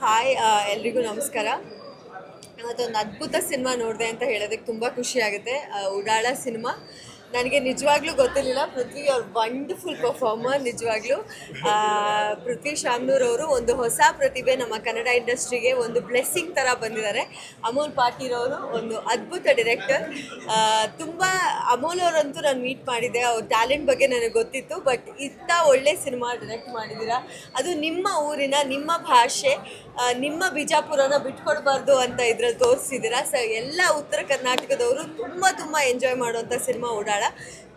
Hi ಆ, ಎಲ್ರಿಗೂ ನಮಸ್ಕಾರ. ಅದೊಂದು ಅದ್ಭುತ ಸಿನಿಮಾ ನೋಡಿದೆ ಅಂತ ಹೇಳೋದಕ್ಕೆ ತುಂಬ ಖುಷಿ ಆಗುತ್ತೆ. ಆ, ಉಡಾಳ ಸಿನಿಮಾ. ನನಗೆ ನಿಜವಾಗ್ಲೂ ಗೊತ್ತಿರಲಿಲ್ಲ. ಪೃಥ್ವಿ ಅವ್ರ ವಂಡರ್ಫುಲ್ ಪರ್ಫಾರ್ಮರ್ ನಿಜವಾಗ್ಲೂ. ಪೃಥ್ವಿ ಅವರು ಒಂದು ಹೊಸ ಪ್ರತಿಭೆ ನಮ್ಮ ಕನ್ನಡ ಇಂಡಸ್ಟ್ರಿಗೆ ಒಂದು ಬ್ಲೆಸ್ಸಿಂಗ್ ಥರ ಬಂದಿದ್ದಾರೆ. ಅಮೋಲ್ ಪಾಟೀಲ್ ಅವರು ಒಂದು ಅದ್ಭುತ ಡಿರೆಕ್ಟರ್ ತುಂಬ ಅಮೋಲ್ ಅವರಂತೂ ನಾನು ಮೀಟ್ ಮಾಡಿದ್ದೆ. ಅವ್ರ ಟ್ಯಾಲೆಂಟ್ ಬಗ್ಗೆ ನನಗೆ ಗೊತ್ತಿತ್ತು. ಬಟ್ ಇಂಥ ಒಳ್ಳೆ ಸಿನಿಮಾ ಡಿರೆಕ್ಟ್ ಮಾಡಿದ್ದೀರಾ ಅದು ನಿಮ್ಮ ಊರಿನ, ನಿಮ್ಮ ಭಾಷೆ ನಿಮ್ಮ ಬಿಜಾಪುರನ ಬಿಟ್ಕೊಡ್ಬಾರ್ದು ಅಂತ ಇದ್ರಲ್ಲಿ ತೋರಿಸಿದ್ದೀರಾ ಸೊ ಎಲ್ಲ ಉತ್ತರ ಕರ್ನಾಟಕದವರು ತುಂಬ ತುಂಬ ಎಂಜಾಯ್ ಮಾಡುವಂಥ ಸಿನಿಮಾ ಓಡಾಳ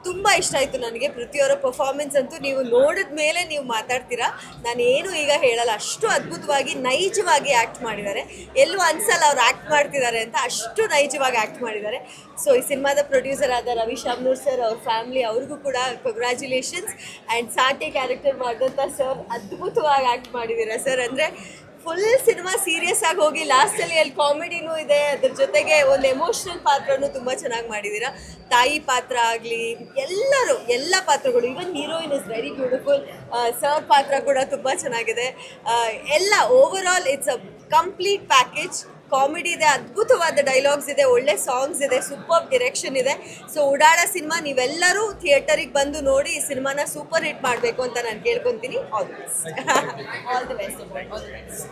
ತುಂಬ ಇಷ್ಟ ಆಯಿತು ನನಗೆ. ಪೃಥ್ವಿಯವರ ಪರ್ಫಾರ್ಮೆನ್ಸ್ ಅಂತೂ ನೀವು ನೋಡಿದ ಮೇಲೆ ನೀವು ಮಾತಾಡ್ತೀರಾ? ನಾನೇನು ಈಗ ಹೇಳಲ್ಲ. ಅಷ್ಟು ಅದ್ಭುತವಾಗಿ, ನೈಜವಾಗಿ ಆ್ಯಕ್ಟ್ ಮಾಡಿದ್ದಾರೆ. ಎಲ್ಲೂ ಅನ್ಸಲ್ಲ ಅವ್ರು ಆ್ಯಕ್ಟ್ ಮಾಡ್ತಿದ್ದಾರೆ ಅಂತ. ಅಷ್ಟು ನೈಜವಾಗಿ ಆ್ಯಕ್ಟ್ ಮಾಡಿದ್ದಾರೆ. ಸೊ ಈ ಸಿನಿಮಾದ ಪ್ರೊಡ್ಯೂಸರ್ ಆದ ರವಿ ಶಾಮ್ನೂರ್ ಸರ್ ಅವ್ರ ಫ್ಯಾಮಿಲಿ ಅವ್ರಿಗೂ ಕೂಡ ಕಂಗ್ರ್ಯಾಚುಲೇಷನ್ಸ್ ಆ್ಯಂಡ್ ಸಾಟೆ ಕ್ಯಾರೆಕ್ಟರ್ ಮಾಡಿದಂಥ ಸರ್ ಅದ್ಭುತವಾಗಿ ಆ್ಯಕ್ಟ್ ಮಾಡಿದ್ದೀರಾ ಸರ್ ಅಂದರೆ ಫುಲ್ ಸಿನಿಮಾ ಸೀರಿಯಸ್ ಆಗಿ ಹೋಗಿ ಲಾಸ್ಟಲ್ಲಿ ಅಲ್ಲಿ ಕಾಮಿಡಿನೂ ಇದೆ. ಅದ್ರ ಜೊತೆಗೆ ಒಂದು ಎಮೋಷನಲ್ ಪಾತ್ರನೂ ತುಂಬ ಚೆನ್ನಾಗಿ ಮಾಡಿದ್ದೀರಾ ತಾಯಿ ಪಾತ್ರ ಆಗಲಿ, ಎಲ್ಲರೂ, ಎಲ್ಲ ಪಾತ್ರಗಳು even heroine is very beautiful sir ಪಾತ್ರ ಕೂಡ ತುಂಬ ಚೆನ್ನಾಗಿದೆ. ಎಲ್ಲ over all it's a complete package comedy ಇದೆ ಅದ್ಭುತವಾದ ಡೈಲಾಗ್ಸ್ ಇದೆ ಒಳ್ಳೆ ಸಾಂಗ್ಸ್ ಇದೆ ಸೂಪರ್ ಡಿರೆಕ್ಷನ್ ಇದೆ. ಸೊ ಉಡಾಳ ಸಿನಿಮಾ ನೀವೆಲ್ಲರೂ ಥಿಯೇಟರಿಗೆ ಬಂದು ನೋಡಿ ಈ ಸಿನಿಮಾನ ಸೂಪರ್ ಹಿಟ್ ಮಾಡಬೇಕು ಅಂತ ನಾನು ಕೇಳ್ಕೊತೀನಿ. All the best all the best all the best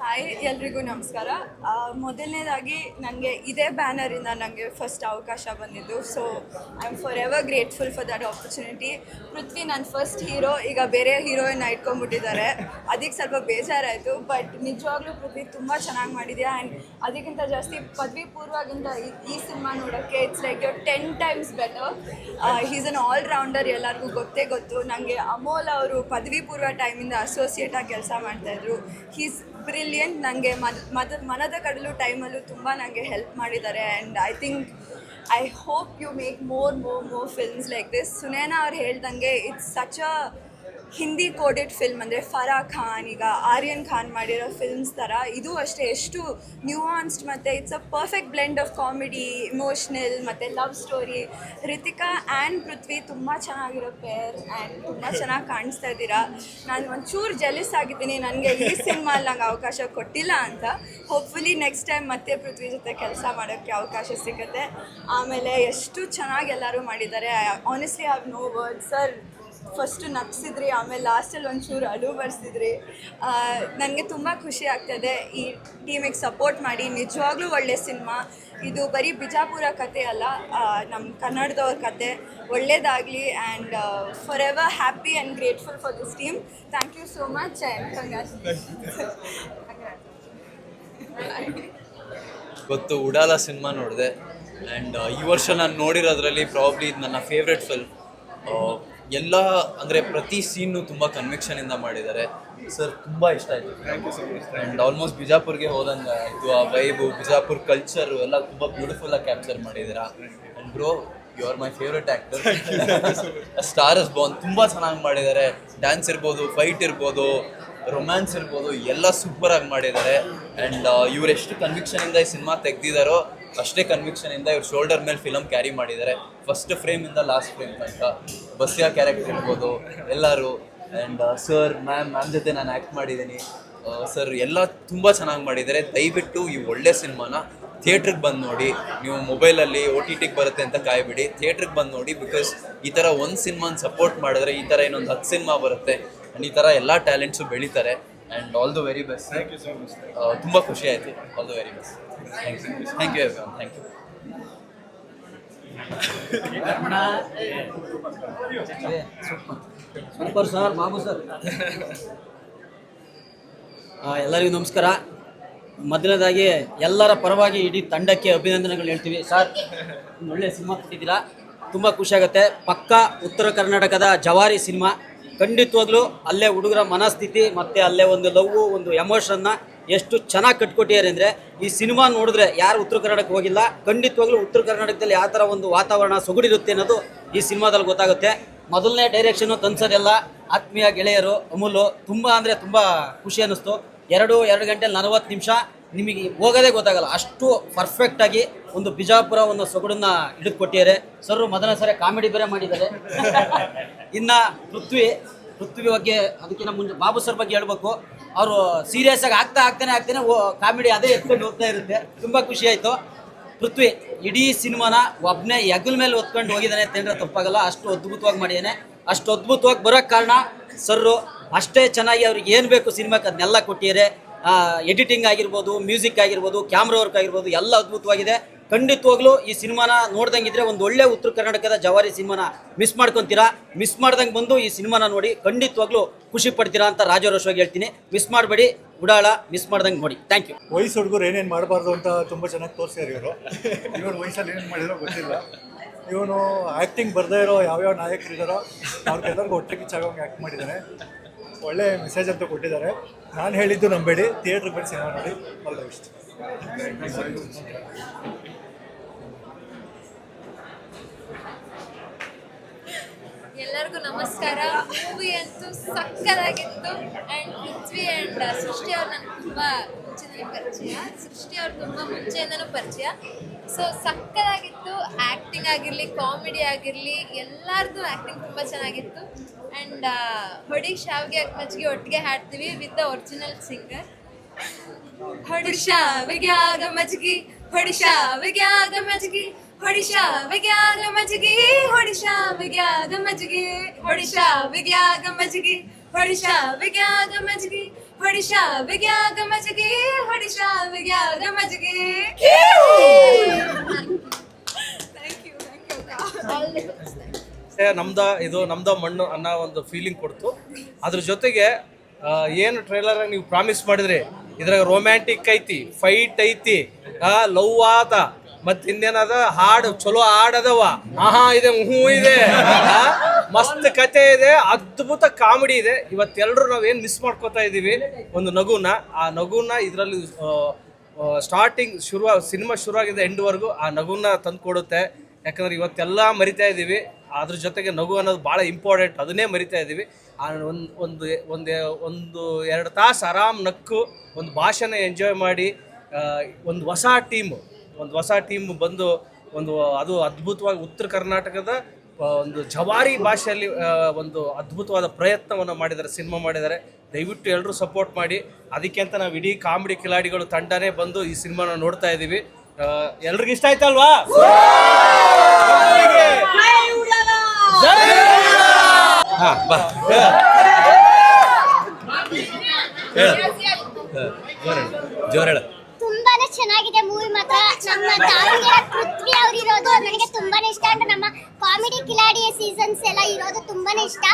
hi ಎಲ್ರಿಗೂ ನಮಸ್ಕಾರ. ಮೊದಲನೇದಾಗಿ ನನಗೆ ಇದೇ ಬ್ಯಾನರಿಂದ ನನಗೆ ಫಸ್ಟ್ ಅವಕಾಶ ಬಂದಿದ್ದು. So I am forever grateful for that opportunity Prithvi ನನ್ನ ಫಸ್ಟ್ ಹೀರೋ ಈಗ ಬೇರೆ ಹೀರೋಯಿನ್ ಇಟ್ಕೊಂಡ್ಬಿಟ್ಟಿದ್ದಾರೆ ಅದಕ್ಕೆ ಸ್ವಲ್ಪ ಬೇಜಾರಾಯಿತು ಬಟ್ ನಿಜವಾಗ್ಲೂ ಪೃಥ್ವಿ ತುಂಬ ಚೆನ್ನಾಗಿ ಮಾಡಿದ್ಯಾ? ಆ್ಯಂಡ್ ಅದಕ್ಕಿಂತ ಜಾಸ್ತಿ ಪದವಿ ಪೂರ್ವಗಿಂತ ಈ- ಈ ಸಿನಿಮಾ ನೋಡೋಕ್ಕೆ it's like your ten times better he's an all rounder ಎಲ್ಲರಿಗೂ ಗೊತ್ತೇ ಗೊತ್ತು. ನನಗೆ ಅಮೋಲ್ ಅವರು ಪದವಿ ಪೂರ್ವ ಟೈಮಿಂದ ಅಸೋಸಿಯೇಟಾಗಿ ಕೆಲಸ ಮಾಡ್ತಾಯಿದ್ರು ಹೀಸ್ ಬ್ರಿಲಿಯಂಟ್ ನನಗೆ ಮದ ಮದ, ಮನದ ಕಡಲು ಟೈಮಲ್ಲೂ ತುಂಬ ನನಗೆ ಹೆಲ್ಪ್ ಮಾಡಿದ್ದಾರೆ and I think I hope you make more more more films like this Sunaina ಅವ್ರು ಹೇಳ್ದಂಗೆ it's such a Hindi coded film ಅಂದರೆ ಫರಾ ಖಾನ್, ಈಗ ಆರ್ಯನ್ ಖಾನ್ ಮಾಡಿರೋ ಫಿಲ್ಮ್ಸ್ ಥರ ಇದು ಅಷ್ಟೇ, ಎಷ್ಟು ನ್ಯೂಆನ್ಸ್ಡ್ ಮತ್ತು it's a perfect blend of comedy emotional ಮತ್ತು love story Ritika and Prithvi ತುಂಬ ಚೆನ್ನಾಗಿರೋ ಪೇರ್ ಆ್ಯಂಡ್ ತುಂಬ ಚೆನ್ನಾಗಿ ಕಾಣಿಸ್ತಾ ಇದ್ದೀರಾ. ನಾನು ಒಂಚೂರು ಜೆಲಿಸ್ ಆಗಿದ್ದೀನಿ, ನನಗೆ ಈ ಸಿನಿಮಾಲಿ ನಂಗೆ ಅವಕಾಶ ಕೊಟ್ಟಿಲ್ಲ ಅಂತ. ಹೋಪ್ಫುಲಿ ನೆಕ್ಸ್ಟ್ ಟೈಮ್ ಮತ್ತೆ ಪೃಥ್ವಿ ಜೊತೆ ಕೆಲಸ ಮಾಡೋಕ್ಕೆ ಅವಕಾಶ ಸಿಗುತ್ತೆ. ಆಮೇಲೆ ಎಷ್ಟು ಚೆನ್ನಾಗಿ ಎಲ್ಲರೂ ಮಾಡಿದ್ದಾರೆ. Honestly have no word sir first ನಗ್ಸಿದ್ರಿ, ಆಮೇಲೆ ಲಾಸ್ಟಲ್ಲಿ ಒಂಚೂರು ಅಳು ಬರ್ಸಿದ್ರಿ. ನನಗೆ ತುಂಬ ಖುಷಿ ಆಗ್ತದೆ ಈ ಟೀಮಿಗೆ ಸಪೋರ್ಟ್ ಮಾಡಿ. ನಿಜವಾಗ್ಲೂ ಒಳ್ಳೆ ಸಿನಿಮಾ. ಇದು ಬರೀ ಬಿಜಾಪುರ ಕತೆ ಅಲ್ಲ ನಮ್ಮ ಕನ್ನಡದವ್ರ ಕತೆ. ಒಳ್ಳೇದಾಗಲಿ and forever happy and grateful for this team thank you so much and ಗೊತ್ತು, ಉಡಾಲ ಸಿನಿಮಾ ನೋಡಿದೆ. ಆ್ಯಂಡ್ ಈ ವರ್ಷ ನಾನು ನೋಡಿರೋದ್ರಲ್ಲಿ ಪ್ರಾಬ್ಲಿ ಇದು ನನ್ನ ಫೇವ್ರೆಟ್ ಫಿಲ್ಮ್ ಎಲ್ಲ ಅಂದರೆ ಪ್ರತಿ ಸೀನು ತುಂಬ ಕನ್ವಿಕ್ಷನಿಂದ ಮಾಡಿದ್ದಾರೆ. ಸರ್ ತುಂಬ ಇಷ್ಟ ಆಯಿತು. ಆ್ಯಂಡ್ ಆಲ್ಮೋಸ್ಟ್ ಬಿಜಾಪುರ್ಗೆ ಹೋದಂಗೆ ಆಯಿತು. ಆ ವೈಬು ಬಿಜಾಪುರ್ ಕಲ್ಚರು ಎಲ್ಲ ತುಂಬ ಬ್ಯೂಟಿಫುಲ್ಲಾಗಿ ಕ್ಯಾಪ್ಚರ್ ಮಾಡಿದ್ದೀರಾ. And bro you are my favourite actor star is born ತುಂಬ ಚೆನ್ನಾಗಿ ಮಾಡಿದ್ದಾರೆ. ಡ್ಯಾನ್ಸ್ ಇರ್ಬೋದು ಫೈಟ್ ಇರ್ಬೋದು ರೊಮ್ಯಾನ್ಸ್ ಇರ್ಬೋದು ಎಲ್ಲ ಸೂಪರಾಗಿ ಮಾಡಿದ್ದಾರೆ. ಆ್ಯಂಡ್ ಇವ್ರು ಎಷ್ಟು ಕನ್ವಿಕ್ಷನಿಂದ ಈ ಸಿನಿಮಾ ತೆಗ್ದಿದ್ದಾರೋ ಅಷ್ಟೇ ಕನ್ವಿಕ್ಷನಿಂದ ಇವ್ರು ಶೋಲ್ಡರ್ ಮೇಲೆ ಫಿಲಮ್ ಕ್ಯಾರಿ ಮಾಡಿದ್ದಾರೆ. ಫಸ್ಟ್ ಫ್ರೇಮಿಂದ ಲಾಸ್ಟ್ ಫ್ರೇಮ್ ತನಕ. ಬಸ್ಸಿಯ ಕ್ಯಾರೆಕ್ಟರ್ ಇರ್ಬೋದು ಎಲ್ಲರೂ. ಆ್ಯಂಡ್ ಸರ್ ಮ್ಯಾಮ್ ಮ್ಯಾಮ್ ಜೊತೆ ನಾನು ಆ್ಯಕ್ಟ್ ಮಾಡಿದ್ದೀನಿ. ಸರ್ ಎಲ್ಲ ತುಂಬ ಚೆನ್ನಾಗಿ ಮಾಡಿದ್ದಾರೆ. ದಯವಿಟ್ಟು ಈ ಒಳ್ಳೆ ಸಿನಿಮಾನ ಥಿಯೇಟ್ರಿಗೆ ಬಂದು ನೋಡಿ. ನೀವು ಮೊಬೈಲಲ್ಲಿ ಓ ಟಿ ಟಿಗೆ ಬರುತ್ತೆ ಅಂತ ಕಾಯ್ಬಿಡಿ. ಥಿಯೇಟ್ರಿಗೆ ಬಂದು ನೋಡಿ ಬಿಕಾಸ್ ಈ ಥರ ಒಂದು ಸಿನಿಮಾನ ಸಪೋರ್ಟ್ ಮಾಡಿದ್ರೆ ಈ ಥರ ಇನ್ನೊಂದು ಹತ್ತು ಸಿನಿಮಾ ಬರುತ್ತೆ. ಆ್ಯಂಡ್ ಈ ಥರ ಎಲ್ಲ ಟ್ಯಾಲೆಂಟ್ಸು ಬೆಳೀತಾರೆ. And all the very best thank you so much ತುಂಬ ಖುಷಿ ಆಯಿತು. All the very best thank you thank you thank you super sir Babu sir ಎಲ್ಲರಿಗೂ ನಮಸ್ಕಾರ. ಮೊದಲನೇದಾಗಿ ಎಲ್ಲರ ಪರವಾಗಿ ಇಡೀ ತಂಡಕ್ಕೆ ಅಭಿನಂದನೆಗಳು ಹೇಳ್ತೀವಿ. ಸರ್ ಒಳ್ಳೆ ಸಿನಿಮಾ ಕೊಟ್ಟಿದ್ದೀರಾ? ತುಂಬ ಖುಷಿಯಾಗುತ್ತೆ ಪಕ್ಕ ಉತ್ತರ ಕರ್ನಾಟಕದ ಜವಾರಿ ಸಿನಿಮಾ. ಖಂಡಿತವಾಗ್ಲೂ ಅಲ್ಲೇ ಹುಡುಗರ ಮನಸ್ಥಿತಿ ಮತ್ತು ಅಲ್ಲೇ ಒಂದು ಲವ್, ಒಂದು ಎಮೋಷನ್ನ ಎಷ್ಟು ಚೆನ್ನಾಗಿ ಕಟ್ಕೊಟ್ಟಿದ್ದಾರೆ ಅಂದರೆ ಈ ಸಿನಿಮಾ ನೋಡಿದ್ರೆ ಯಾರು ಉತ್ತರ ಕರ್ನಾಟಕಕ್ಕೆ ಹೋಗಿಲ್ಲ, ಖಂಡಿತವಾಗ್ಲೂ ಉತ್ತರ ಕರ್ನಾಟಕದಲ್ಲಿ ಯಾವ ಥರ ಒಂದು ವಾತಾವರಣ ಸೊಗಡಿರುತ್ತೆ ಅನ್ನೋದು ಈ ಸಿನಿಮಾದಲ್ಲಿ ಗೊತ್ತಾಗುತ್ತೆ. ಮೊದಲನೇ ಡೈರೆಕ್ಷನು ತನ್ಸರೆಲ್ಲ ಆತ್ಮೀಯ ಗೆಳೆಯರು ಅಮೂಲು ತುಂಬ ಅಂದರೆ ತುಂಬ ಖುಷಿ ಅನ್ನಿಸ್ತು. ಎರಡು ಎರಡು ಗಂಟೆ ನಲವತ್ತು ನಿಮಿಷ ನಿಮಗೆ ಹೋಗೋದೇ ಗೊತ್ತಾಗಲ್ಲ. ಅಷ್ಟು ಪರ್ಫೆಕ್ಟಾಗಿ ಒಂದು ಬಿಜಾಪುರ ಒಂದು ಸೊಗಡನ್ನ ಹಿಡಿದು ಕೊಟ್ಟಿದ್ದಾರೆ. ಸರ್ ಮೊದಲನೇ ಸರಿ ಕಾಮಿಡಿ ಬೇರೆ ಮಾಡಿದ್ದಾರೆ. ಇನ್ನು ಪೃಥ್ವಿ ಪೃಥ್ವಿ ಬಗ್ಗೆ ಅದಕ್ಕಿಂತ ಮುಂಚೆ ಬಾಬು ಸರ್ ಬಗ್ಗೆ ಹೇಳ್ಬೇಕು. ಅವರು ಸೀರಿಯಸ್ ಆಗಿ ಆಗ್ತಾ ಆಗ್ತಾನೆ ಆಗ್ತಾನೆ ಕಾಮಿಡಿ ಅದೇ ಎತ್ಕೊಂಡು ಹೋಗ್ತಾ ಇರುತ್ತೆ. ತುಂಬ ಖುಷಿ ಆಯಿತು. ಪೃಥ್ವಿ, ಇಡೀ ಸಿನಿಮಾನ ಒಬ್ಬನೇ ಹೆಗಲ್ ಮೇಲೆ ಹೊತ್ಕೊಂಡು ಹೋಗಿದ್ದಾನೆ ಅಂತಂದ್ರೆ ತಪ್ಪಾಗಲ್ಲ. ಅಷ್ಟು ಅದ್ಭುತವಾಗಿ ಮಾಡಿದ್ದಾನೆ. ಅಷ್ಟು ಅದ್ಭುತವಾಗಿ ಬರೋಕ್ಕೆ ಕಾರಣ ಸರ್ರು ಅಷ್ಟೇ ಚೆನ್ನಾಗಿ ಅವ್ರಿಗೆ ಏನು ಬೇಕು ಸಿನಿಮಾಕ್ಕೆ ಅದನ್ನೆಲ್ಲ ಕೊಟ್ಟಿದ್ದಾರೆ. ಎಡಿಟಿಂಗ್ ಆಗಿರ್ಬೋದು ಮ್ಯೂಸಿಕ್ ಆಗಿರ್ಬೋದು ಕ್ಯಾಮ್ರಾ ವರ್ಕ್ ಆಗಿರ್ಬೋದು, ಎಲ್ಲ ಅದ್ಭುತವಾಗಿದೆ. ಖಂಡಿತವಾಗ್ಲೂ ಈ ಸಿನಿಮಾನ ನೋಡ್ದಂಗಿದ್ರೆ ಒಂದು ಒಳ್ಳೆ ಉತ್ತರ ಕರ್ನಾಟಕದ ಜವಾರಿ ಸಿನಿಮಾನ ಮಿಸ್ ಮಾಡ್ಕೊಂತೀರಾ? ಮಿಸ್ ಮಾಡ್ದಂಗೆ ಬಂದು ಈ ಸಿನಿಮಾನ ನೋಡಿ ಖಂಡಿತವಾಗ್ಲೂ ಖುಷಿ ಪಡ್ತೀರಾ ಅಂತ ರಾಜರೋಷವಾಗಿ ಹೇಳ್ತೀನಿ. ಮಿಸ್ ಮಾಡಬೇಡಿ ಉಡಾಳ ಮಿಸ್ ಮಾಡ್ದಂಗೆ ನೋಡಿ. ಥ್ಯಾಂಕ್ ಯು ವಯಸ್ಸು ಹುಡುಗರು ಏನೇನು ಮಾಡಬಾರ್ದು ಅಂತ ತುಂಬ ಚೆನ್ನಾಗಿ ತೋರಿಸ್ಯಾರ ಇವರು. ಇವರು ವಯಸ್ಸಲ್ಲಿ ಏನು ಮಾಡಿರೋ ಗೊತ್ತಿಲ್ಲ. ಇವನು ಆ್ಯಕ್ಟಿಂಗ್ ಬರ್ದೇ ಇರೋ ಯಾವ್ಯಾವ ನಾಯಕರು ಇದ್ದಾರೋ ಅವ್ರಿಗೆಲ್ಲರಿಗೂ ಹೊಟ್ಟೆ ಕಿಚ್ಚಾಗೋಂಗೆ ಆ್ಯಕ್ಟ್ ಮಾಡಿದ್ದಾರೆ ಒಳ್ಳೆ ಮೆಸೇಜ್ ಅಂತ ಕೊಟ್ಟಿದ್ದಾರೆ. ನಾನು ಹೇಳಿದ್ದು ನಂಬೇಡಿ ಥಿಯೇಟ್ರಿಗೆ ಬಂದು ಸಿನಿಮಾ ನೋಡಿ. ಆಲ್ ದ ಎಲ್ಲರಿಗೂ ನಮಸ್ಕಾರ. ಮೂವಿ ಅಂತೂ ಸಕ್ಕದಾಗಿತ್ತು ಆ್ಯಂಡ್ ಪೃಥ್ವಿ ಅಂಡ್ ಸೃಷ್ಟಿ ಅವ್ರು ನನಗೆ ತುಂಬ ಮುಂಚೆನೇ ಪರಿಚಯ. ಸೃಷ್ಟಿ ಅವ್ರು ತುಂಬ ಮುಂಚೆಯಿಂದನೂ ಪರಿಚಯ. ಸೊ ಸಕ್ಕದಾಗಿತ್ತು ಆ್ಯಕ್ಟಿಂಗ್ ಆಗಿರಲಿ ಕಾಮಿಡಿ ಆಗಿರಲಿ ಎಲ್ಲರದ್ದು ಆ್ಯಕ್ಟಿಂಗ್ ತುಂಬ ಚೆನ್ನಾಗಿತ್ತು. ಆ್ಯಂಡ್ ಹೊಡಿ, ಶಾವ್ಗೆ ಮಜ್ಜಿಗೆ ಒಟ್ಟಿಗೆ ಹಾಡ್ತೀವಿ ವಿತ್ ದ ಒರಿಜಿನಲ್ ಸಿಂಗರ್ ಹೊಡಿಶಾವಿಗೆ ಆಗ ಮಜ್ಗಿ ಹೊಡಿಶಾವಿಗೆ ಆಗ ಮಜ್ಗಿ ಹೊಡಿಶಾವಿಗೆ ಆಗ ಮಜ್ಗಿ ಹೊಡಿಶಾವಿಗೆ ಆಗ ಮಜ್ಗಿ ಹೊಡಿಶಾವಿಗೆ ಆಗ ಮಜ್ಗಿ ಹೊಡಿಶಾವಿಗೆ ಆಗ ಮಜ್ಗಿ ಹೊಡಿಶಾವಿಗೆ ಆಗ ಮಜ್ಗಿ ಹೊಡಿಶಾವಿಗೆ ಆಗ ಮಜ್ಗಿ. Thank you thank you all the ನಮ್ದ ಇದು ನಮ್ದ ಮಣ್ಣು ಅನ್ನೋ ಒಂದು ಫೀಲಿಂಗ್ ಕೊಡ್ತು. ಅದ್ರ ಜೊತೆಗೆ ಏನು ಟ್ರೈಲರ್ ನೀವು ಪ್ರಾಮಿಸ್ ಮಾಡಿದ್ರಿ? ಇದ್ರಾಗ ರೊಮ್ಯಾಂಟಿಕ್ ಐತಿ ಫೈಟ್ ಐತಿ ಲವ್ ಆತ ಮತ್ ಇನ್ನೇನದ, ಹಾಡು, ಚಲೋ ಹಾಡದವ ಆಹಾ, ಇದೆ ಹೂ ಇದೆ. ಮಸ್ತ್ ಕತೆ ಇದೆ, ಅದ್ಭುತ ಕಾಮಿಡಿ ಇದೆ. ಇವತ್ತೆಲ್ಲರೂ ನಾವೇನ್ ಮಿಸ್ ಮಾಡ್ಕೋತಾ ಇದೀವಿ, ಒಂದು ನಗುನ. ಆ ನಗುನ ಇದರಲ್ಲಿ ಸ್ಟಾರ್ಟಿಂಗ್ ಶುರು ಸಿನಿಮಾ ಶುರುವಾಗಿದೆ ಎಂಡ್ವರೆಗೂ, ಆ ನಗುನ ತಂದು ಕೊಡುತ್ತೆ ಯಾಕಂದ್ರೆ ಇವತ್ತೆಲ್ಲ ಮರಿತಾ ಇದ್ದೀವಿ ಅದ್ರ ಜೊತೆಗೆ ನಗು ಅನ್ನೋದು ಭಾಳ ಇಂಪಾರ್ಟೆಂಟ್ ಅದನ್ನೇ ಮರಿತಾ ಇದ್ದೀವಿ ಆ ಒಂದು ಒಂದು ಒಂದು ಒಂದು ಎರಡು ತಾಸು ಆರಾಮ್ ನಕ್ಕು ಒಂದು ಭಾಷೆನ ಎಂಜಾಯ್ ಮಾಡಿ ಒಂದು ಹೊಸ ಟೀಮು ಒಂದು ಹೊಸ ಟೀಮ್ ಬಂದು ಒಂದು ಅದು ಅದ್ಭುತವಾಗಿ ಉತ್ತರ ಕರ್ನಾಟಕದ ಒಂದು ಜವಾರಿ ಭಾಷೆಯಲ್ಲಿ ಒಂದು ಅದ್ಭುತವಾದ ಪ್ರಯತ್ನವನ್ನು ಮಾಡಿದ್ದಾರೆ ಸಿನಿಮಾ ಮಾಡಿದ್ದಾರೆ. ದಯವಿಟ್ಟು ಎಲ್ಲರೂ ಸಪೋರ್ಟ್ ಮಾಡಿ. ಅದಕ್ಕೆ ಅಂತ ನಾವು ಇಡೀ ಕಾಮಿಡಿ ಕಿಲಾಡಿಗಳು ತಂಡನೇ ಬಂದು ಈ ಸಿನಿಮಾನ ನೋಡ್ತಾ ಇದ್ದೀವಿ ಎಲ್ರಿಗೂ ಇಷ್ಟ ಆಯ್ತಲ್ವಾ? ಹಾ ಬಾ. ಹೇಳ ಜೋರ ಹೇಳ. ತುಂಬಾನೇ ಚೆನ್ನಾಗಿದೆ ಮೂವಿ ಮಾತ್ರ. ನಮ್ಮ ದಾವಣಗೆರೆ ಪೃಥ್ವಿ ಅವ್ರು ಇರೋದು ನನಗೆ ತುಂಬಾನೇ ಇಷ್ಟ. ಅಂದ್ರೆ ನಮ್ಮ ಕಾಮಿಡಿ ಕಿಲಾಡಿ ಸೀಸನ್ಸ್ ಎಲ್ಲ ಇರೋದು ತುಂಬಾನೇ ಇಷ್ಟ.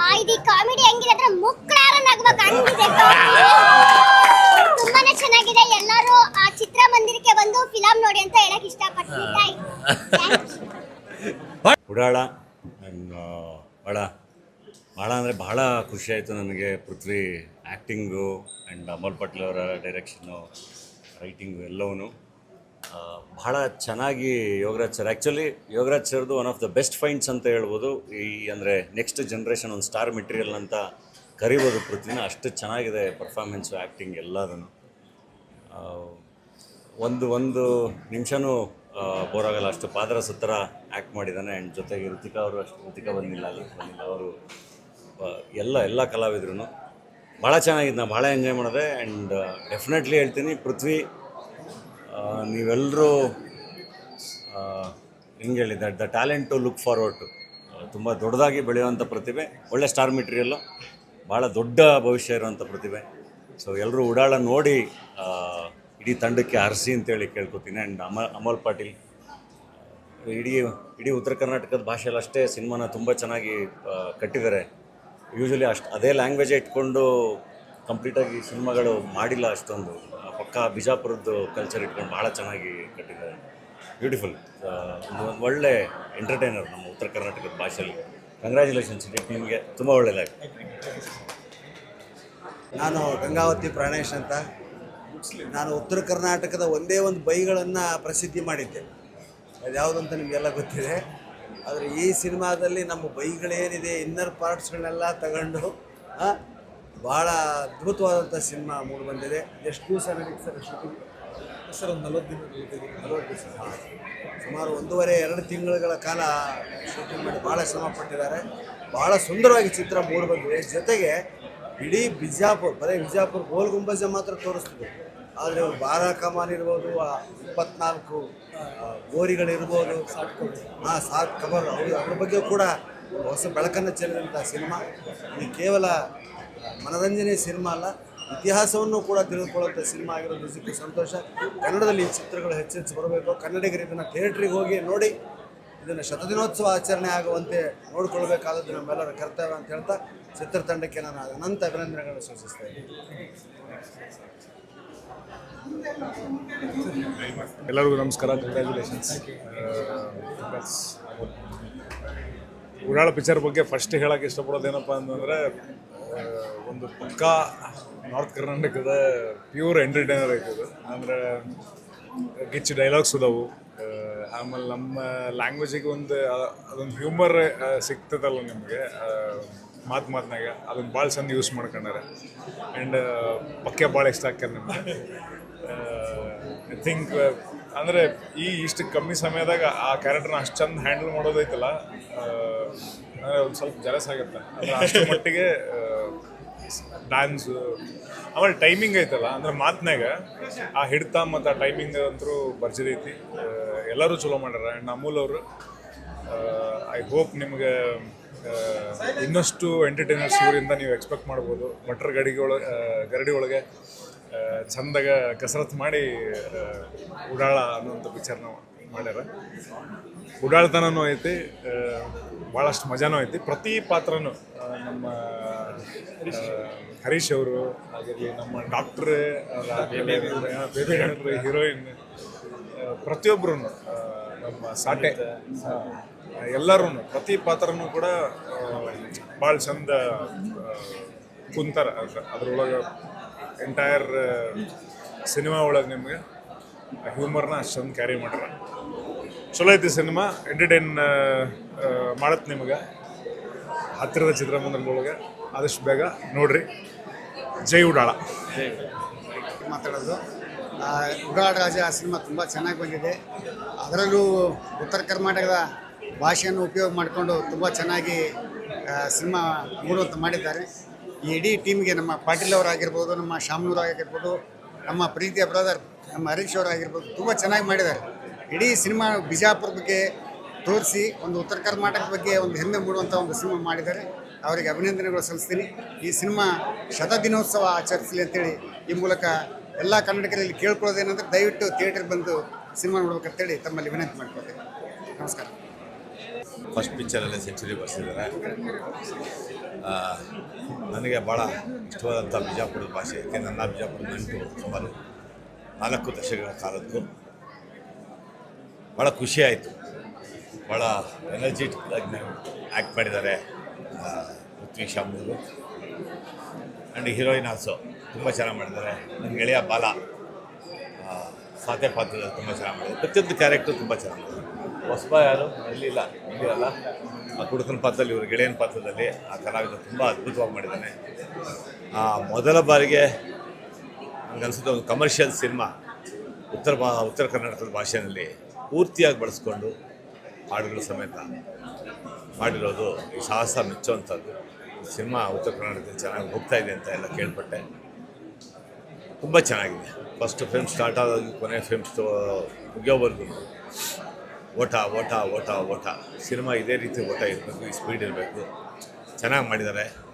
ಆ, ಇದು ಕಾಮಿಡಿ ಹೆಂಗಿದೆ ಅಂದ್ರೆ ಮುಕ್ಕಳಾರ ನಗುವ comedy. ತುಂಬಾನೇ ಚೆನ್ನಾಗಿದೆ. ಎಲ್ಲರೂ ಆ ಚಿತ್ರಮಂದಿರಕ್ಕೆ ಬಂದು ಫಿಲಂ ನೋಡಿ ಅಂತ ಹೇಳಕ್ ಇಷ್ಟಪಡ್ತೀನಿ. Thank you. ಉಡಾಳ ಆ್ಯಂಡ್ ಭಾಳ ಭಾಳ ಖುಷಿಯಾಯಿತು ನನಗೆ. ಪೃಥ್ವಿ ಆ್ಯಕ್ಟಿಂಗು ಆ್ಯಂಡ್ ಅಮಲ್ ಪಟೇಲ್ ಅವರ ಡೈರೆಕ್ಷನು ರೈಟಿಂಗು ಎಲ್ಲವೂ ಬಹಳ ಚೆನ್ನಾಗಿ ಯೋಗರಾಜ್ ಸರ್. ಆ್ಯಕ್ಚುಲಿ ಯೋಗರಾಜ್ ಸರ್ದು one of the best finds ಅಂತ ಹೇಳ್ಬೋದು. ಈ ಅಂದರೆ ನೆಕ್ಸ್ಟ್ ಜನ್ರೇಷನ್ ಒಂದು ಸ್ಟಾರ್ ಮೆಟೀರಿಯಲ್ ಅಂತ ಕರಿಬೋದು ಪೃಥ್ವಿನ. ಅಷ್ಟು ಚೆನ್ನಾಗಿದೆ ಪರ್ಫಾರ್ಮೆನ್ಸು, ಆ್ಯಕ್ಟಿಂಗ್ ಎಲ್ಲದನ್ನು ಒಂದು ಒಂದು ನಿಮಿಷನೂ ಬೋರ್ ಆಗಲ್ಲ ಅಷ್ಟು ಪಾದರ ಸುತ್ತರ ಆ್ಯಕ್ಟ್ ಮಾಡಿದ್ದಾನೆ. ಆ್ಯಂಡ್ ಜೊತೆಗೆ ಋತಿಕಾ ಅವರು ಅಷ್ಟು ಋತಿಕಾ ಬಂದಿಲ್ಲ ಅಲ್ಲಿ ಬಂದಿಲ್ಲ ಅವರು ಎಲ್ಲ ಎಲ್ಲ ಕಲಾವಿದ್ರು ಭಾಳ ಚೆನ್ನಾಗಿದ್ದು ನಾನು ಭಾಳ ಎಂಜಾಯ್ ಮಾಡಿದೆ ಆ್ಯಂಡ್ ಡೆಫಿನೆಟ್ಲಿ ಹೇಳ್ತೀನಿ, ಪೃಥ್ವಿ ನೀವೆಲ್ಲರೂ ಹೆಂಗೆ ಹೇಳಿ that the talent to look forward to ತುಂಬ ದೊಡ್ಡದಾಗಿ ಬೆಳೆಯುವಂಥ ಪ್ರತಿಭೆ, ಒಳ್ಳೆ ಸ್ಟಾರ್ ಮೆಟೀರಿಯಲ್ಲು ಭಾಳ ದೊಡ್ಡ ಭವಿಷ್ಯ ಇರುವಂಥ ಪ್ರತಿಭೆ. ಸೊ ಎಲ್ಲರೂ ಉಡಾಳ ನೋಡಿ ಇಡೀ ತಂಡಕ್ಕೆ ಹರಿಸಿ ಅಂತೇಳಿ ಕೇಳ್ಕೊತೀನಿ. ಆ್ಯಂಡ್ ಅಮ, ಅಮೋಲ್ ಪಾಟೀಲ್ ಇಡೀ ಇಡೀ ಉತ್ತರ ಕರ್ನಾಟಕದ ಭಾಷೆಯಲ್ಲಷ್ಟೇ ಸಿನಿಮಾನ ತುಂಬ ಚೆನ್ನಾಗಿ ಕಟ್ಟಿದ್ದಾರೆ. ಯೂಶ್ವಲಿ ಅಷ್ಟು, ಅದೇ ಲ್ಯಾಂಗ್ವೇಜ್ ಇಟ್ಕೊಂಡು ಕಂಪ್ಲೀಟಾಗಿ ಸಿನಿಮಾಗಳು ಮಾಡಿಲ್ಲ ಅಷ್ಟೊಂದು. ಪಕ್ಕ ಬಿಜಾಪುರದ್ದು ಕಲ್ಚರ್ ಇಟ್ಕೊಂಡು ಭಾಳ ಚೆನ್ನಾಗಿ ಕಟ್ಟಿದ್ದಾರೆ. ಬ್ಯೂಟಿಫುಲ್ ಒಂದು ಒಳ್ಳೆ ಎಂಟರ್ಟೈನರ್ ನಮ್ಮ ಉತ್ತರ ಕರ್ನಾಟಕದ ಭಾಷೆಯಲ್ಲಿ. ಕಂಗ್ರ್ಯಾಚುಲೇಷನ್ಸ್ ಇದೆ ನಿಮಗೆ ತುಂಬ ಒಳ್ಳೆಯದಾಗಿ ನಾನು ಗಂಗಾವತಿ ಪ್ರಾಣೇಶ್ ಅಂತ. ನಾನು ಉತ್ತರ ಕರ್ನಾಟಕದ ಒಂದೇ ಒಂದು ಬೈಗಳನ್ನು ಪ್ರಸಿದ್ಧಿ ಮಾಡಿದ್ದೆ. ಅದು ಯಾವುದಂತ ನಿಮಗೆಲ್ಲ ಗೊತ್ತಿದೆ. ಆದರೆ ಈ ಸಿನಿಮಾದಲ್ಲಿ ನಮ್ಮ ಬೈಗಳೇನಿದೆ ಇನ್ನರ್ ಪಾರ್ಟ್ಸ್ಗಳನ್ನೆಲ್ಲ ತಗೊಂಡು ಭಾಳ ಅದ್ಭುತವಾದಂಥ ಸಿನಿಮಾ ಮೂಡಿ ಬಂದಿದೆ. ಎಷ್ಟು ದಿವಸ ನಡೀತು ಸರ್ ಶೂಟಿಂಗ್ ಸರ್ ಒಂದು ನಲವತ್ತು ದಿನ ನಲವತ್ತು ದಿವಸ ಸುಮಾರು ಒಂದೂವರೆ ಎರಡು ತಿಂಗಳುಗಳ ಕಾಲ ಶೂಟಿಂಗ್ ಮಾಡಿ ಭಾಳ ಶ್ರಮ ಪಟ್ಟಿದ್ದಾರೆ. ಭಾಳ ಸುಂದರವಾಗಿ ಚಿತ್ರ ಮೂಡಿ ಬಂದಿದೆ. ಜೊತೆಗೆ ಇಡೀ ಬಿಜಾಪುರ್ ಬರೀ ಬಿಜಾಪುರ್ ಗೋಲ್ ಗುಂಬಜ ಮಾತ್ರ ತೋರಿಸ್ತಿದೆ. ಆದರೆ ಬಾರ ಕಮಾನ್ ಇರ್ಬೋದು ಇಪ್ಪತ್ನಾಲ್ಕು ಗೋರಿಗಳಿರ್ಬೋದು. ಹಾಂ ಸಾತ್ ಕಬರ್ ಅವರು ಅದ್ರ ಬಗ್ಗೆ ಕೂಡ ಹೊಸ ಬೆಳಕನ್ನು ಚೆಲ್ಲಿದಂಥ ಸಿನಿಮಾ. ಇದು ಕೇವಲ ಮನರಂಜನೆ ಸಿನಿಮಾ ಅಲ್ಲ, ಇತಿಹಾಸವನ್ನು ಕೂಡ ತಿಳಿದುಕೊಳ್ಳುವಂಥ ಸಿನಿಮಾ ಆಗಿರೋದು ಸಂತೋಷ. ಕನ್ನಡದಲ್ಲಿ ಈ ಚಿತ್ರಗಳು ಹೆಚ್ಚೆಚ್ಚು ಬರಬೇಕು. ಕನ್ನಡಿಗರು ಇದನ್ನು ಥಿಯೇಟ್ರಿಗೆ ಹೋಗಿ ನೋಡಿ, ಇದನ್ನು ಶತದಿನೋತ್ಸವ ಆಚರಣೆ ಆಗುವಂತೆ ನೋಡಿಕೊಳ್ಬೇಕಾದದ್ದು ನಮ್ಮೆಲ್ಲರ ಕರ್ತವ್ಯ ಅಂತ ಹೇಳ್ತಾ ಚಿತ್ರತಂಡಕ್ಕೆ ನಾನು ಅನಂತ ಅಭಿನಂದನೆಗಳನ್ನು ಸೂಚಿಸ್ತೇನೆ ಎಲ್ಲರಿಗೂ ನಮಸ್ಕಾರ ಕಂಗ್ರ್ಯಾಚುಲೇಷನ್ಸ್ ಉಡಾಳ ಪಿಕ್ಚರ್ ಬಗ್ಗೆ ಫಸ್ಟ್ ಹೇಳಕ್ಕೆ ಇಷ್ಟಪಡೋದೇನಪ್ಪ ಅಂತಂದರೆ ಒಂದು ಪಕ್ಕ ನಾರ್ತ್ ಕರ್ನಾಟಕದ ಪ್ಯೂರ್ ಎಂಟರ್ಟೈನರ್ ಆಯ್ತದೆ. ಅಂದರೆ ಗಿಚ್ಚು ಡೈಲಾಗ್ಸ್ ಇದಾವು. ಆಮೇಲೆ ನಮ್ಮ ಲ್ಯಾಂಗ್ವೇಜಿಗೆ ಒಂದು, ಅದೊಂದು ಹ್ಯೂಮರ್ ಸಿಗ್ತದಲ್ಲ ನಿಮಗೆ. ಮಾತು ಮಾತಿನಾಗ ಅದನ್ನು ಭಾಳ ಚಂದ ಯೂಸ್ ಮಾಡ್ಕೊಂಡಾರೆ. ಆ್ಯಂಡ್ ಪಕ್ಕೆ ಭಾಳ ಇಷ್ಟ ಆಕ್ಯಾರ ನಿಮ್ಗೆ. ಐ ಥಿಂಕ್ ಅಂದರೆ ಈ ಇಷ್ಟು ಕಮ್ಮಿ ಸಮಯದಾಗ ಆ ಕ್ಯಾರೆಕ್ಟರ್ನ ಅಷ್ಟು ಚಂದ ಹ್ಯಾಂಡಲ್ ಮಾಡೋದೈತಲ್ಲ ಅಂದರೆ ಒಂದು ಸ್ವಲ್ಪ ಜಲಸ್ ಆಗುತ್ತೆ. ಅಷ್ಟು ಮಟ್ಟಿಗೆ ಡ್ಯಾನ್ಸು ಆಮೇಲೆ ಟೈಮಿಂಗ್ ಐತಲ್ಲ, ಅಂದ್ರೆ ಮಾತಿನಾಗ ಆ ಹಿಡ್ತ ಮತ್ತು ಆ ಟೈಮಿಂಗ್ ಅಂತೂ ಬರ್ಜಿದೈತಿ. ಎಲ್ಲರೂ ಚಲೋ ಮಾಡ್ಯಾರ. ಆ್ಯಂಡ್ ಅಮೂಲ್ ಅವರು ಐ ಹೋಪ್ ನಿಮಗೆ ಇನ್ನಷ್ಟು ಎಂಟರ್ಟೈನರ್ಸ್ ಇವರಿಂದ ನೀವು ಎಕ್ಸ್ಪೆಕ್ಟ್ ಮಾಡ್ಬೋದು. ಮಟ್ರ್ ಗಡಿಗೆ ಒಳಗೆ ಗರಡಿ ಒಳಗೆ ಚಂದಾಗ ಕಸರತ್ತು ಮಾಡಿ ಉಡಾಳ ಉಡಾಳ ಅನ್ನೋಂಥ ನಾವು ಮಾಡ್ಯಾರ. ಉಡಾಳ್ತನೂ ಐತಿ ಭಾಳಷ್ಟು ಮಜಾನೂ ಐತಿ. ಪ್ರತಿ ಪಾತ್ರನೂ ನಮ್ಮ ಹರೀಶ್ ಅವರು ಆಗಿರಲಿ ನಮ್ಮ ಡಾಕ್ಟ್ರ್ ಬೇಬಿ ಡಾಕ್ಟ್ರ್ ಹೀರೋಯಿನ್ ಪ್ರತಿಯೊಬ್ಬರೂ ನಮ್ಮ ಸಾಟೆ ಎಲ್ಲರೂ ಪ್ರತಿ ಪಾತ್ರನೂ ಕೂಡ ಭಾಳ ಚಂದ ಕುಂತಾರ ಅದ್ರ, ಅದ್ರೊಳಗೆ ಎಂಟೈರ್ ಸಿನಿಮಾ ಒಳಗೆ ನಿಮಗೆ ಹ್ಯೂಮರ್ನ ಅಷ್ಟು ಚಂದ ಕ್ಯಾರಿ ಮಾಡ್ಯಾರ. ಚಲೋ ಐತಿ ಸಿನಿಮಾ ಎಂಟರ್ಟೈನ್ ಮಾಡತ್ತೆ ನಿಮಗೆ. ಹತ್ತಿರದ ಚಿತ್ರಮಂದಿರದೊಳಗೆ ಆದಷ್ಟು ಬೇಗ ನೋಡ್ರಿ. ಜೈ ಉಡಾಳ. ಮಾತಾಡೋದು. ಉಡಾಳ ರಾಜ ಸಿನಿಮಾ ತುಂಬ ಚೆನ್ನಾಗಿ ಬಂದಿದೆ. ಅದರಲ್ಲೂ ಉತ್ತರ ಕರ್ನಾಟಕದ ಭಾಷೆಯನ್ನು ಉಪಯೋಗ ಮಾಡಿಕೊಂಡು ತುಂಬ ಚೆನ್ನಾಗಿ ಸಿನಿಮಾ ಮೂಡುವಂತ ಮಾಡಿದ್ದಾರೆ. ಈ ಇಡೀ ಟೀಮ್ಗೆ ನಮ್ಮ ಪಾಟೀಲ್ ಅವರಾಗಿರ್ಬೋದು, ನಮ್ಮ ಶಾಮನೂರ್ ಆಗಿರ್ಬೋದು ನಮ್ಮ ಪ್ರೀತಿಯ ಬ್ರದರ್, ನಮ್ಮ ಹರೀಶ್ ಅವರಾಗಿರ್ಬೋದು ತುಂಬ ಚೆನ್ನಾಗಿ ಮಾಡಿದ್ದಾರೆ. ಇಡೀ ಸಿನಿಮಾ ಬಿಜಾಪುರ ಬಗ್ಗೆ ತೋರಿಸಿ, ಒಂದು ಉತ್ತರ ಕರ್ನಾಟಕದ ಬಗ್ಗೆ ಒಂದು ಹೆಮ್ಮೆ ಮೂಡುವಂಥ ಒಂದು ಸಿನಿಮಾ ಮಾಡಿದ್ದಾರೆ. ಅವರಿಗೆ ಅಭಿನಂದನೆಗಳು ಸಲ್ಲಿಸ್ತೀನಿ. ಈ ಸಿನಿಮಾ ಶತ ದಿನೋತ್ಸವ ಆಚರಿಸಲಿ ಅಂತೇಳಿ ಈ ಮೂಲಕ ಎಲ್ಲ ಕನ್ನಡಿಗರಲ್ಲಿ ಕೇಳ್ಕೊಳ್ಳೋದೇನಂದ್ರೆ ದಯವಿಟ್ಟು ಥಿಯೇಟರ್ ಬಂದು ಸಿನಿಮಾ ನೋಡ್ಬೇಕಂತೇಳಿ ತಮ್ಮಲ್ಲಿ ವಿನಂತಿ ಮಾಡ್ಕೊಳ್ತೇನೆ. ನಮಸ್ಕಾರ. ಫಸ್ಟ್ ಪಿಕ್ಚರಲ್ಲೇ ಸೆಂಚುರಿ ಬರ್ಸಿದ್ದಾರೆ. ನನಗೆ ಭಾಳ ಇಷ್ಟವಾದಂಥ ಬಿಜಾಪುರದ ಭಾಷೆ, ಯಾಕೆ ನನ್ನ ಬಿಜಾಪುರ ನೆಂಟು ಸುಮಾರು ನಾಲ್ಕು ದಶಕಗಳ ಕಾಲದ್ದು. ಭಾಳ ಖುಷಿ ಆಯಿತು. ಭಾಳ ಎನರ್ಜಿಟಿಕ್ ಆಗಿ ಆ್ಯಕ್ಟ್ ಮಾಡಿದ್ದಾರೆ Prithvi Shamanur and heroine also ತುಂಬ ಚೆನ್ನಾಗಿ ಮಾಡಿದ್ದಾರೆ. ನನ್ನ ಗೆಳೆಯ ಬಾಲ ಸಾತೆ ಪಾತ್ರದಲ್ಲಿ ತುಂಬ ಚೆನ್ನಾಗಿ ಮಾಡಿದ್ದಾರೆ. ಪ್ರತಿಯೊಂದು ಕ್ಯಾರೆಕ್ಟರ್ ತುಂಬ ಚೆನ್ನಾಗಿ ಮಾಡಿದ್ದಾರೆ. ಹೊಸಬ ಯಾರು? ಇಲ್ಲಿಲ್ಲ. ಇಲ್ಲಿರಲ್ಲ. ಆ ಕುಡುಕನ ಪಾತ್ರದಲ್ಲಿ ಇವರು ಗೆಳೆಯನ ಪಾತ್ರದಲ್ಲಿ ಆ ಕಲಾವಿದ ತುಂಬ ಅದ್ಭುತವಾಗಿ ಮಾಡಿದ್ದಾನೆ. ಆ, ಮೊದಲ ಬಾರಿಗೆ ನನಗನ್ಸುತ್ತೆ ಒಂದು ಕಮರ್ಷಿಯಲ್ ಸಿನಿಮಾ ಉತ್ತರ ಭಾ ಉತ್ತರ ಕರ್ನಾಟಕದ ಭಾಷೆಯಲ್ಲಿ ಪೂರ್ತಿಯಾಗಿ ಬಳಸ್ಕೊಂಡು ಹಾಡುಗಳ ಸಮೇತ ಮಾಡಿರೋದು ಸಾಹಸ ಮೆಚ್ಚುವಂಥದ್ದು. ಸಿನಿಮಾ ಉತ್ತರ ಕರ್ನಾಟಕದಲ್ಲಿ ಚೆನ್ನಾಗಿ ಹೋಗ್ತಾ ಇದೆ ಅಂತ ಎಲ್ಲ ಕೇಳ್ಪಟ್ಟೆ. ತುಂಬ ಚೆನ್ನಾಗಿದೆ. ಫಸ್ಟ್ ಫಿಲ್ಮ್ ಸ್ಟಾರ್ಟ್ ಆದಾಗ ಕೊನೆ ಫಿಲ್ಮ್ಸ್ ಮುಗಿಯೋವರೆಗೂ. ಓಟ ಓಟ ಓಟ ಓಟ. ಸಿನಿಮಾ ಇದೇ ರೀತಿ ಓಟ ಇರಬೇಕು ಈ ಸ್ಪೀಡ್ ಇರಬೇಕು. ಚೆನ್ನಾಗಿ ಮಾಡಿದ್ದಾರೆ.